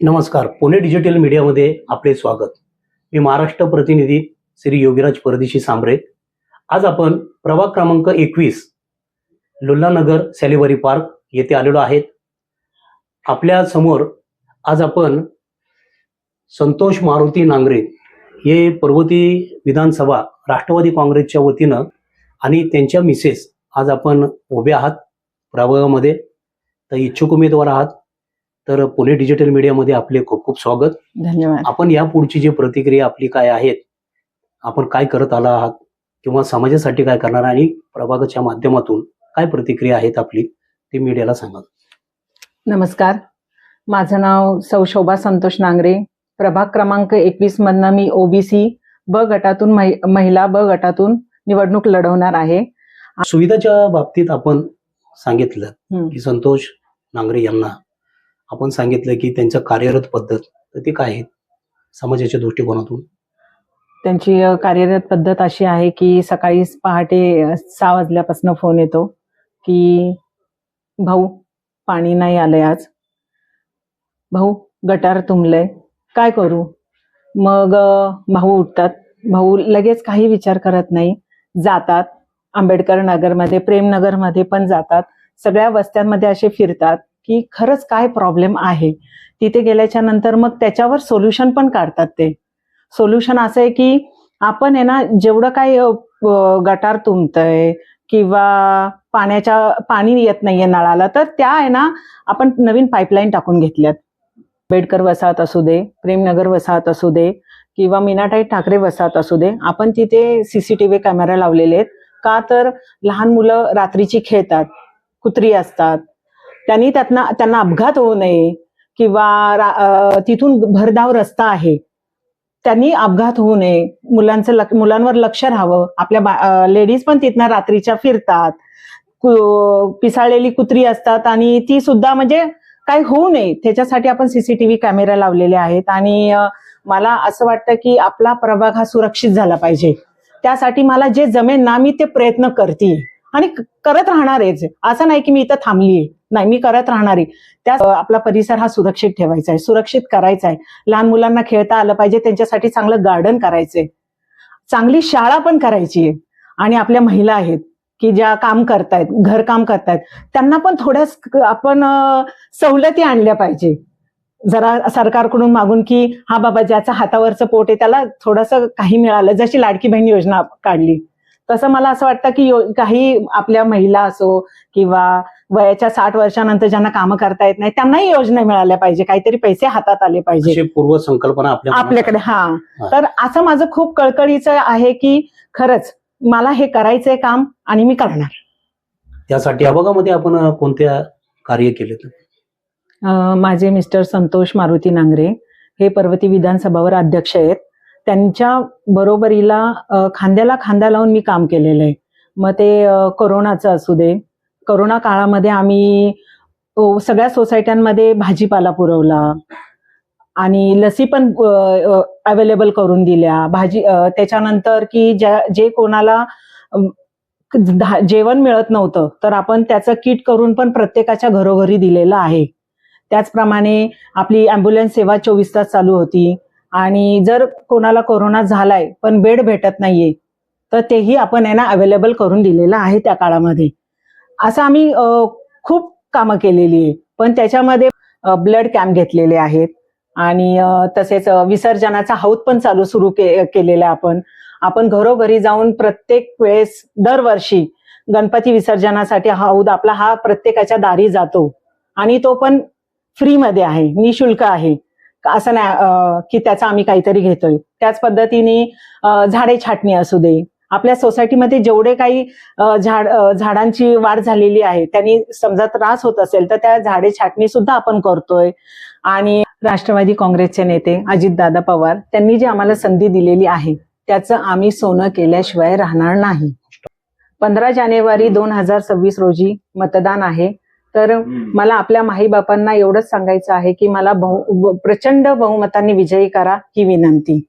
नमस्कार. पुणे डिजिटल मीडियामध्ये आपले स्वागत. मी महाराष्ट्र प्रतिनिधी श्री योगीराज परदेशी सांबरे. आज आपण प्रभाग क्रमांक एकवीस लुल्लानगर सॅलिवरी पार्क येथे आलेलो आहेत. आपल्यासमोर आज आपण संतोष मारुती नांगरे हे पर्वती विधानसभा राष्ट्रवादी काँग्रेसच्या वतीनं आणि त्यांच्या मिसेस आज आपण उभे आहात प्रभागामध्ये. तर इच्छुक उमेदवार आहात. तर पुणे डिजिटल मीडियामध्ये आपले खूप खूप स्वागत. धन्यवाद. आपण या पुढची जी प्रतिक्रिया आपली काय आहेत आपण काय करत आला आहात किंवा समाजासाठी काय करणार आणि प्रभागाच्या माध्यमातून काय प्रतिक्रिया आहेत आपली ते मीडियाला सांगा. नमस्कार. माझं नाव सौ शोभा संतोष नांगरे. प्रभाग क्रमांक एकवीस मधनं मी ओबीसी ब गटातून महि- महिला ब गटातून निवडणूक लढवणार आहे. सुविधाच्या बाबतीत आपण सांगितलं. की संतोष नांगरे यांना आपण सांगितलं की त्यांचं कार्यरत पद्धत तर ते काय आहे समाजाच्या दृष्टिकोनातून. त्यांची कार्यरत पद्धत अशी आहे की सकाळी पहाटे सहा वाजल्यापासून फोन येतो की भाऊ पाणी नाही आलंय आज. भाऊ गटार तुंबलंय. काय करू? मग भाऊ उठतात. भाऊ लगेच काही विचार करत नाही. जातात. आंबेडकर नगरमध्ये प्रेमनगरमध्ये पण जातात. सगळ्या वस्त्यांमध्ये असे फिरतात. की खरंच काय प्रॉब्लेम आहे? तिथे गेल्याच्यानंतर मग त्याच्यावर सोल्युशन पण काढतात ते. सोल्युशन असं आहे की आपण आहे ना जेवढं काही गटार तुंबतंय किंवा पाण्याच्या पाणी येत नाहीये नळाला तर त्या आहे ना आपण नवीन पाईपलाईन टाकून घेतल्यात. बेडकर वसाहत असू दे प्रेमनगर वसाहत असू दे किंवा मीनाताई ठाकरे वसाहत असू दे आपण तिथे सीसीटीव्ही कॅमेरा लावलेले आहेत. का तर लहान मुलं रात्रीची खेळतात कुत्री असतात त्यांनी त्यातनं त्यांना अपघात होऊ नये किंवा तिथून भरधाव रस्ता आहे. त्यांनी अपघात होऊ नये. मुलांचं लक- मुलांवर लक्ष राहावं. आपल्या लेडीज पण तिथनं रात्रीच्या फिरतात. पिसाळलेली कुत्री असतात आणि ती सुद्धा म्हणजे काही होऊ नये. त्याच्यासाठी आपण सीसीटीव्ही कॅमेरा लावलेले आहेत आणि मला असं वाटतं की आपला प्रभाग हा सुरक्षित झाला पाहिजे. त्यासाठी मला जे जमेन ना मी ते प्रयत्न करते आणि करत राहणार आहेच. असं नाही की मी इथं थांबलीये. नाही मी करत राहणार. आहे त्या आपला परिसर हा सुरक्षित ठेवायचा आहे. सुरक्षित करायचा आहे. लहान मुलांना खेळता आलं पाहिजे. त्यांच्यासाठी चांगलं गार्डन करायचंय. चांगली शाळा पण करायची आहे. आणि आपल्या महिला आहेत की ज्या काम करतायत घरकाम करतायत त्यांना पण थोड्या आपण सवलती आणल्या पाहिजे. जरा सरकारकडून मागून की हा बाबा ज्याचं हातावरचं पोट आहे त्याला थोडंसं काही मिळालं. जशी लाडकी बहीण योजना काढली. तसं मला असं वाटतं की काही आपल्या महिला असो किंवा वयाच्या साठ वर्षानंतर ज्यांना कामं करता येत नाही त्यांनाही योजना मिळाल्या पाहिजे. काहीतरी पैसे हातात आले पाहिजे पूर्व संकल्पना आपल्याकडे हा. तर असं माझं खूप कळकळीचं आहे की खरंच मला हे करायचंय काम आणि मी करणार. त्यासाठी या भागामध्ये आपण कोणत्या कार्य केले माझे मिस्टर संतोष मारुती नांगरे हे पर्वती विधानसभावर अध्यक्ष आहेत. त्यांच्या बरोबरीला खांद्याला खांदा लावून मी काम केलेलं आहे. मग ते करोनाचं असू दे. करोना काळामध्ये आम्ही सगळ्या सोसायट्यांमध्ये भाजीपाला पुरवला आणि लसी पण अवेलेबल करून दिल्या. भाजी त्याच्यानंतर की ज्या जे कोणाला जेवण मिळत नव्हतं तर आपण त्याचं किट करून पण प्रत्येकाच्या घरोघरी दिलेलं आहे. त्याचप्रमाणे आपली अँब्युलन्स सेवा चोवीस तास चालू होती. आणि जर कोणाला कोरोना झालाय पण बेड भेटत नाहीये तर तेही आपण आहे ना अवेलेबल करून दिलेलं आहे त्या काळामध्ये. असं आम्ही खूप कामं केलेली आहे. पण त्याच्यामध्ये ब्लड कॅम्प घेतलेले आहेत. आणि तसेच विसर्जनाचा हौद पण चालू सुरू के केलेला आहे आपण. आपण घरोघरी जाऊन प्रत्येक वेळेस दरवर्षी गणपती विसर्जनासाठी हौद आपला हा प्रत्येकाच्या दारी जातो. आणि तो पण फ्रीमध्ये आहे निशुल्क आहे. असं नाही की त्याचा आम्ही काहीतरी घेतोय. त्याच पद्धतीने झाडे छाटणी असू दे. आपल्या सोसायटीमध्ये जेवढे काही झाड झाडांची वाढ झालेली आहे त्यांनी समजा त्रास होत असेल तर त्या झाडे छाटणी सुद्धा आपण करतोय. आणि राष्ट्रवादी काँग्रेसचे नेते अजितदादा पवार त्यांनी जी आम्हाला संधी दिलेली आहे त्याचं आम्ही सोनं केल्याशिवाय राहणार नाही. पंधरा जानेवारी दोन हजार सव्वीस रोजी मतदान आहे. तर मला आपल्या माईबापांना एवढंच सांगायचं आहे की मला बहु प्रचंड बहुमतांनी विजयी करा ही विनंती.